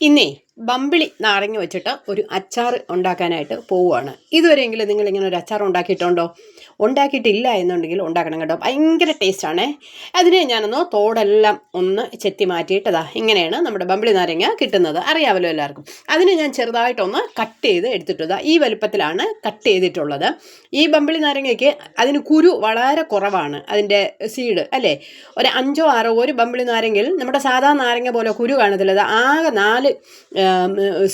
e nem ബമ്പിളി നാരങ്ങ വെച്ചിട്ട് ഒരു അച്ചാർ ഉണ്ടാക്കാനായിട്ട് പോവുകയാണ്. ഇതുവരെയെങ്കിലും നിങ്ങൾ ഇങ്ങനെ ഒരു അച്ചാർ ഉണ്ടാക്കിയിട്ടുണ്ടോ? ഉണ്ടാക്കിയിട്ടില്ല എന്നുണ്ടെങ്കിൽ ഉണ്ടാക്കണം കേട്ടോ. ഭയങ്കര ടേസ്റ്റാണേ അതിനെ ഞാനൊന്ന് തോടെല്ലാം ഒന്ന് ചെത്തി മാറ്റിയിട്ടതാ. ഇങ്ങനെയാണ് നമ്മുടെ ബമ്പിളി നാരങ്ങ കിട്ടുന്നത്. അറിയാമല്ലോ എല്ലാവർക്കും. അതിനെ ഞാൻ ചെറുതായിട്ടൊന്ന് കട്ട് ചെയ്ത് എടുത്തിട്ടതാ. ഈ വലുപ്പത്തിലാണ് കട്ട് ചെയ്തിട്ടുള്ളത്. ഈ ബമ്പിളി നാരങ്ങയ്ക്ക് അതിന് കുരു വളരെ കുറവാണ്. അതിന്റെ സീഡ് അല്ലേ? ഒരു അഞ്ചോ ആറോ ഒരു ബമ്പിളി നാരങ്ങയിൽ നമ്മുടെ സാധാ നാരങ്ങ പോലെ കുരു കാണത്തില്ല. ആകെ നാല്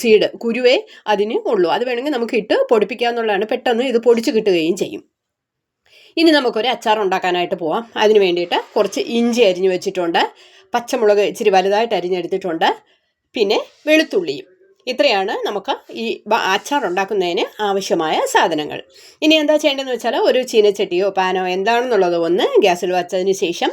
സീഡ് കുരുവേ അതിന് ഉള്ളൂ അത് വേണമെങ്കിൽ നമുക്ക് ഇട്ട് പൊടിപ്പിക്കാമെന്നുള്ളതാണ് പെട്ടെന്ന് ഇത് പൊടിച്ച് കിട്ടുകയും ചെയ്യും. ഇനി നമുക്കൊരു അച്ചാർ ഉണ്ടാക്കാനായിട്ട് പോവാം. അതിന് വേണ്ടിയിട്ട് കുറച്ച് ഇഞ്ചി അരിഞ്ഞു വെച്ചിട്ടുണ്ട്. പച്ചമുളക് ഇച്ചിരി വലുതായിട്ട് അരിഞ്ഞെടുത്തിട്ടുണ്ട്. പിന്നെ വെളുത്തുള്ളിയും. ഇത്രയാണ് നമുക്ക് ഈ അച്ചാർ ഉണ്ടാക്കുന്നതിന് ആവശ്യമായ സാധനങ്ങൾ. ഇനി എന്താ ചെയ്യേണ്ടതെന്ന് വെച്ചാൽ ഒരു ചീനച്ചട്ടിയോ പാനോ എന്താണെന്നുള്ളത് ഒന്ന് ഗ്യാസിൽ വച്ചതിന് ശേഷം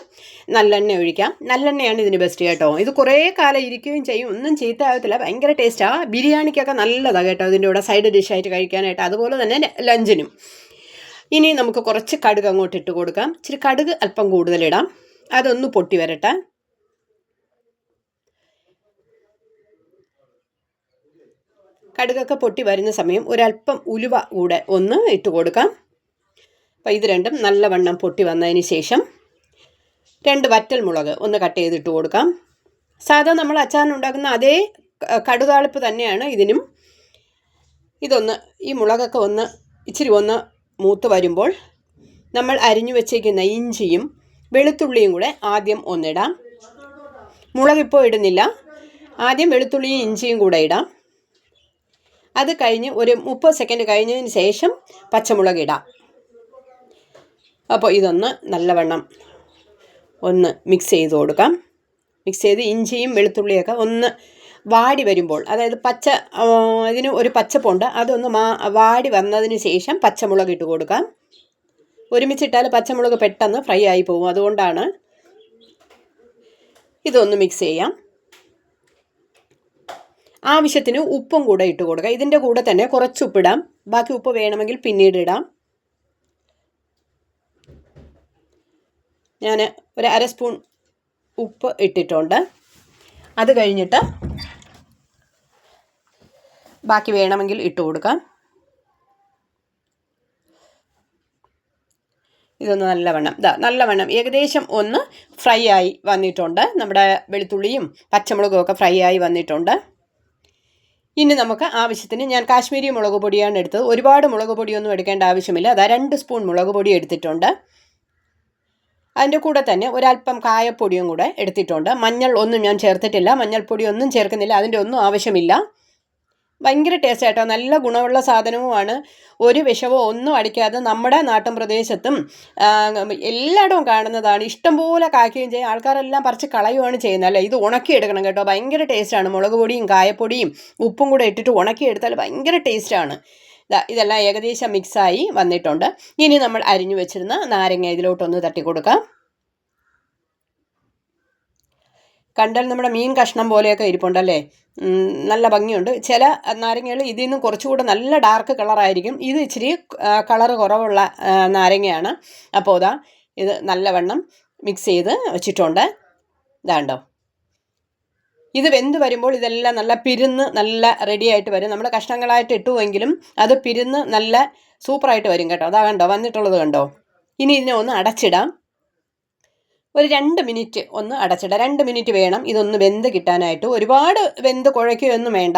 നല്ലെണ്ണ ഒഴിക്കാം. നല്ലെണ്ണയാണ് ഇതിന് ബെസ്റ്റ് കേട്ടോ. ഇത് കുറേ കാലം ഇരിക്കുകയും ചെയ്യും. ഒന്നും ചീത്തയാകത്തില്ല ഭയങ്കര ടേസ്റ്റാണ് ബിരിയാണിക്കൊക്കെ നല്ലതാണ് കേട്ടോ ഇതിന്റെ കൂടെ സൈഡ് ഡിഷായിട്ട് കഴിക്കാനായിട്ട്. അതുപോലെ തന്നെ ലഞ്ചിനും ഇനി നമുക്ക് കുറച്ച് കടുക് അങ്ങോട്ട് ഇട്ട് കൊടുക്കാം. ഇച്ചിരി കടുക് അല്പം കൂടുതലിടാം അതൊന്ന് പൊട്ടി വരട്ടെ. കടുകൊക്കെ പൊട്ടി വരുന്ന സമയം ഒരല്പം ഉലുവ കൂടെ ഒന്ന് ഇട്ട് കൊടുക്കാം. അപ്പോൾ ഇത് രണ്ടും നല്ലവണ്ണം പൊട്ടി വന്നതിന് ശേഷം രണ്ട് വറ്റൽ മുളക് ഒന്ന് കട്ട് ചെയ്തിട്ട് കൊടുക്കാം. സാധാ നമ്മൾ അച്ചാറിനുണ്ടാക്കുന്ന അതേ കടുതാളിപ്പ് തന്നെയാണ് ഇതിനും. ഇതൊന്ന് ഈ മുളകൊക്കെ ഒന്ന് ഇച്ചിരി ഒന്ന് മൂത്ത് വരുമ്പോൾ നമ്മൾ അരിഞ്ഞു വെച്ചേക്കുന്ന ഇഞ്ചിയും വെളുത്തുള്ളിയും കൂടെ ആദ്യം ഒന്നിടാം. മുളകിപ്പോൾ ഇടുന്നില്ല. ആദ്യം വെളുത്തുള്ളിയും ഇഞ്ചിയും കൂടെ ഇടാം. അത് കഴിഞ്ഞ് ഒരു മുപ്പത് സെക്കൻഡ് കഴിഞ്ഞതിന് ശേഷം പച്ചമുളക് ഇടാം. അപ്പോൾ ഇതൊന്ന് നല്ലവണ്ണം ഒന്ന് മിക്സ് ചെയ്ത് കൊടുക്കാം. മിക്സ് ചെയ്ത് ഇഞ്ചിയും വെളുത്തുള്ളിയൊക്കെ ഒന്ന് വാടി വരുമ്പോൾ അതായത് പച്ച ഇതിന് ഒരു പച്ചപ്പുണ്ട് അതൊന്ന് മാ വാടി വന്നതിന് ശേഷം പച്ചമുളക് ഇട്ട് കൊടുക്കാം. ഒരുമിച്ചിട്ടാൽ പച്ചമുളക് പെട്ടെന്ന് ഫ്രൈ ആയി പോകും. അതുകൊണ്ടാണ് ഇതൊന്ന് മിക്സ് ചെയ്യാം. ആവശ്യത്തിന് ഉപ്പും കൂടെ ഇട്ട് കൊടുക്കുക ഇതിന്റെ കൂടെ തന്നെ കുറച്ച് ഉപ്പിടാം ബാക്കി ഉപ്പ് വേണമെങ്കിൽ പിന്നീട് ഇടാം. ഞാൻ ഒരു അര സ്പൂൺ ഉപ്പ് ഇട്ടിട്ടുണ്ട്. അത് കഴിഞ്ഞിട്ട് ബാക്കി വേണമെങ്കിൽ ഇട്ട് കൊടുക്കാം. ഇതൊന്ന് നല്ലവണ്ണം ഇതാ നല്ലവണ്ണം ഏകദേശം ഒന്ന് ഫ്രൈ ആയി വന്നിട്ടുണ്ട്. നമ്മുടെ വെളുത്തുള്ളിയും പച്ചമുളകും ഒക്കെ ഫ്രൈ ആയി വന്നിട്ടുണ്ട്. ഇനി നമുക്ക് ആവശ്യത്തിന് ഞാൻ കാശ്മീരി മുളക് പൊടിയാണ് എടുത്തത്. ഒരുപാട് മുളക് പൊടിയൊന്നും എടുക്കേണ്ട ആവശ്യമില്ല. അതാ രണ്ട് സ്പൂൺ മുളക് പൊടി എടുത്തിട്ടുണ്ട്. അതിന്റെ കൂടെ തന്നെ ഒരല്പം കായപ്പൊടിയും കൂടെ എടുത്തിട്ടുണ്ട്. മഞ്ഞൾ ഒന്നും ഞാൻ ചേർത്തിട്ടില്ല. മഞ്ഞൾപ്പൊടി ഒന്നും ചേർക്കുന്നില്ല. അതിന്റെ ഒന്നും ആവശ്യമില്ല. ഭയങ്കര ടേസ്റ്റ് ആയിട്ടോ നല്ല ഗുണമുള്ള സാധനവുമാണ്. ഒരു വിഷമോ ഒന്നും അടിക്കാതെ നമ്മുടെ നാട്ടിൻ പ്രദേശത്തും എല്ലായിടവും കാണുന്നതാണ്. ഇഷ്ടംപോലെ കായ്ക്കുകയും ചെയ്യും. ആൾക്കാരെല്ലാം പറിച്ച് കളയുകയാണ് ചെയ്യുന്നത് അല്ലേ? ഇത് ഉണക്കിയെടുക്കണം കേട്ടോ. ഭയങ്കര ടേസ്റ്റാണ് മുളക് പൊടിയും കായപ്പൊടിയും ഉപ്പും കൂടെ ഇട്ടിട്ട് ഉണക്കിയെടുത്താൽ ഭയങ്കര ടേസ്റ്റാണ് ഇതെല്ലാം ഏകദേശം മിക്സായി വന്നിട്ടുണ്ട്. ഇനി നമ്മൾ അരിഞ്ഞു വെച്ചിരുന്ന നാരങ്ങ ഇതിലോട്ടൊന്ന് തട്ടി കൊടുക്കാം കണ്ടാൽ നമ്മുടെ മീൻ കഷ്ണം പോലെയൊക്കെ ഇരിപ്പുണ്ടല്ലേ? നല്ല ഭംഗിയുണ്ട്. ചില നാരങ്ങകൾ ഇതിൽ നിന്നും കുറച്ചുകൂടെ നല്ല ഡാർക്ക് കളറായിരിക്കും ഇത് ഇച്ചിരി കളറ് കുറവുള്ള നാരങ്ങയാണ്. അപ്പോൾ ഇതാ ഇത് നല്ലവണ്ണം മിക്സ് ചെയ്ത് വെച്ചിട്ടുണ്ട്. ഇതാണ്ടോ? ഇത് വെന്ത് വരുമ്പോൾ ഇതെല്ലാം നല്ല പിരുന്ന് നല്ല റെഡിയായിട്ട് വരും. നമ്മൾ കഷ്ണങ്ങളായിട്ട് ഇട്ടുവെങ്കിലും അത് പിരുന്ന് നല്ല സൂപ്പറായിട്ട് വരും കേട്ടോ. അതാ കണ്ടോ? വന്നിട്ടുള്ളത് കണ്ടോ? ഇനി ഇതിനെ ഒന്ന് അടച്ചിടാം. ഒരു രണ്ട് മിനിറ്റ് ഒന്ന് അടച്ചിടാം. രണ്ട് മിനിറ്റ് വേണം. ഇതൊന്ന് വെന്ത് കിട്ടാനായിട്ട്. ഒരുപാട് വെന്ത് കുഴയ്ക്കുകയൊന്നും വേണ്ട.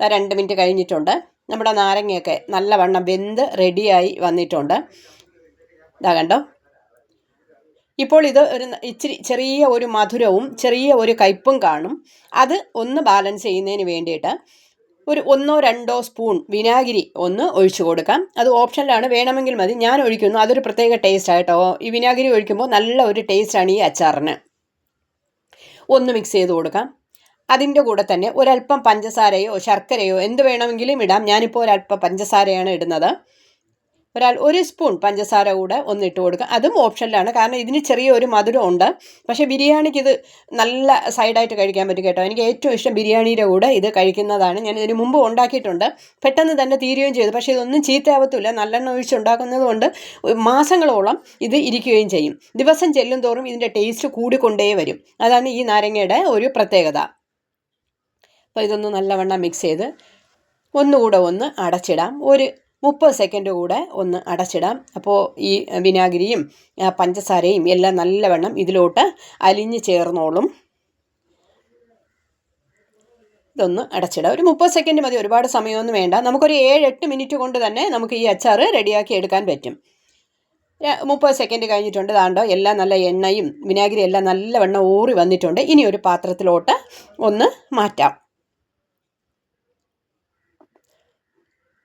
രണ്ട് മിനിറ്റ് കഴിഞ്ഞിട്ടുണ്ട്. നമ്മുടെ നാരങ്ങയൊക്കെ നല്ലവണ്ണം വെന്ത് റെഡിയായി വന്നിട്ടുണ്ട്. ഇതാ കണ്ടോ? ഇപ്പോൾ ഇത് ഒരു ഇച്ചിരി ചെറിയ ഒരു മധുരവും ചെറിയ ഒരു കയ്പും കാണും. അത് ഒന്ന് ബാലൻസ് ചെയ്യുന്നതിന് വേണ്ടിയിട്ട് ഒരു ഒന്നോ രണ്ടോ സ്പൂൺ വിനാഗിരി ഒന്ന് ഒഴിച്ചു കൊടുക്കാം. അത് ഓപ്ഷനിലാണ്. വേണമെങ്കിൽ മതി. ഞാൻ ഒഴിക്കുന്നു. അതൊരു പ്രത്യേക ടേസ്റ്റ് ആയിട്ടോ ഈ വിനാഗിരി ഒഴിക്കുമ്പോൾ നല്ല ഒരു ടേസ്റ്റാണ് ഈ അച്ചാറിന്. ഒന്ന് മിക്സ് ചെയ്ത് കൊടുക്കാം. അതിന്റെ കൂടെ തന്നെ ഒരല്പം പഞ്ചസാരയോ ശർക്കരയോ എന്ത് വേണമെങ്കിലും ഇടാം. ഞാനിപ്പോൾ ഒരല്പം പഞ്ചസാരയാണ് ഇടുന്നത്. ഒരാൾ ഒരു സ്പൂൺ പഞ്ചസാര കൂടെ ഒന്നിട്ട് കൊടുക്കുക. അതും ഓപ്ഷനിലാണ്. കാരണം ഇതിന് ചെറിയൊരു മധുരം ഉണ്ട് പക്ഷേ ബിരിയാണിക്ക് ഇത് നല്ല സൈഡായിട്ട് കഴിക്കാൻ പറ്റും കേട്ടോ. എനിക്ക് ഏറ്റവും ഇഷ്ടം ബിരിയാണിയുടെ കൂടെ ഇത് കഴിക്കുന്നതാണ്. ഞാൻ ഇതിന് മുമ്പ് ഉണ്ടാക്കിയിട്ടുണ്ട്. പെട്ടെന്ന് തന്നെ തീരുകയും ചെയ്തു. പക്ഷേ ഇതൊന്നും ചീത്തയാവത്തില്ല. നല്ലെണ്ണ ഒഴിച്ച് ഉണ്ടാക്കുന്നത് കൊണ്ട് മാസങ്ങളോളം ഇത് ഇരിക്കുകയും ചെയ്യും. ദിവസം ചെല്ലും തോറും ഇതിന്റെ ടേസ്റ്റ് കൂടിക്കൊണ്ടേ വരും. അതാണ് ഈ നാരങ്ങയുടെ ഒരു പ്രത്യേകത. അപ്പോൾ ഇതൊന്ന് നല്ലവണ്ണം മിക്സ് ചെയ്ത് ഒന്നുകൂടെ ഒന്ന് അടച്ചിടാം. ഒരു മുപ്പത് സെക്കൻഡ് കൂടെ ഒന്ന് അടച്ചിടാം. അപ്പോൾ ഈ വിനാഗിരിയും പഞ്ചസാരയും എല്ലാം നല്ലവണ്ണം ഇതിലോട്ട് അലിഞ്ഞ് ചേർന്നോളും. ഇതൊന്ന് അടച്ചിടാം. ഒരു മുപ്പത് സെക്കൻഡ് മതി. ഒരുപാട് സമയമൊന്നും വേണ്ട. നമുക്കൊരു ഏഴ് എട്ട് മിനിറ്റ് കൊണ്ട് തന്നെ നമുക്ക് ഈ അച്ചാർ റെഡിയാക്കി എടുക്കാൻ പറ്റും. മുപ്പത് സെക്കൻഡ് കഴിഞ്ഞിട്ടുണ്ട്. താണ്ടോ എല്ലാം നല്ല എണ്ണയും വിനാഗിരി എല്ലാം നല്ലവണ്ണം ഊറി വന്നിട്ടുണ്ട്. ഇനി ഒരു പാത്രത്തിലോട്ട് ഒന്ന് മാറ്റാം.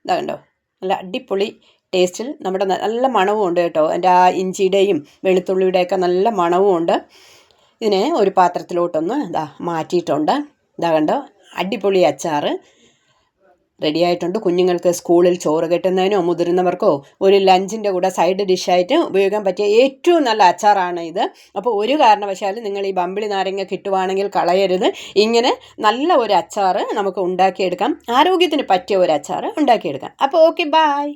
ഇതാ കണ്ടോ നല്ല അടിപൊളി ടേസ്റ്റിൽ നമ്മുടെ നല്ല മണവും ഉണ്ട് കേട്ടോ. എന്റെ ആ ഇഞ്ചിയുടെയും വെളുത്തുള്ളിയുടെയൊക്കെ നല്ല മണവും ഉണ്ട്. ഇതിനെ ഒരു പാത്രത്തിലോട്ടൊന്ന് ഇതാ മാറ്റിയിട്ടുണ്ട്. ഇതാ കണ്ടോ? അടിപൊളി അച്ചാർ റെഡി ആയിട്ടുണ്ട് കുഞ്ഞുങ്ങൾക്ക് സ്കൂളിൽ ചോറ് കെട്ടുന്നതിനോ മുതിർന്നവർക്കോ ഒരു ലഞ്ചിന്റെ കൂടെ സൈഡ് ഡിഷായിട്ട് ഉപയോഗിക്കാൻ പറ്റിയ ഏറ്റവും നല്ല അച്ചാറാണ് ഇത്. അപ്പോൾ ഒരു കാരണവശാലും നിങ്ങൾ ഈ ബമ്പിളി നാരങ്ങ കിട്ടുവാണെങ്കിൽ കളയരുത്. ഇങ്ങനെ നല്ല ഒരു അച്ചാറ് നമുക്ക് ഉണ്ടാക്കിയെടുക്കാം. ആരോഗ്യത്തിന് പറ്റിയ ഒരു അച്ചാറ് ഉണ്ടാക്കിയെടുക്കാം. അപ്പോൾ ഓക്കെ ബായ്